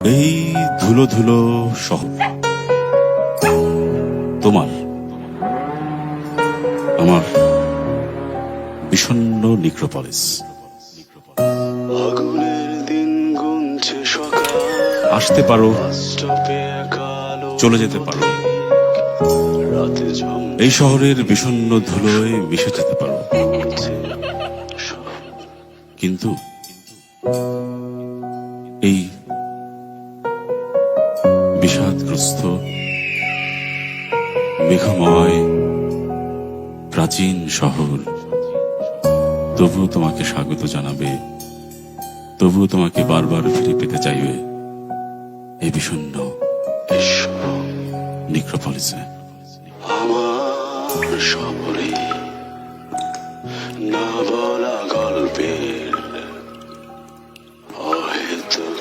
এই ধুলো ধুলো শহর তোমার আমার বিষণ্ণ নিক্রোপলিস। আসতে পারো চলে যেতে পারো। এই শহরের বিষণ্ণ ধুলোয় মিশে যেতে পারো। কিন্তু এই বিধ্বস্ত মেঘময়, প্রাচীন শহর। তবু তোমাকে স্বাগত জানাবে তবু তোমাকে বারবার ফিরে পেতে চাইবে এই বিষণ্ন নিক্রোপলিসে আমার সবরে না বলা গল্পের অহেতুক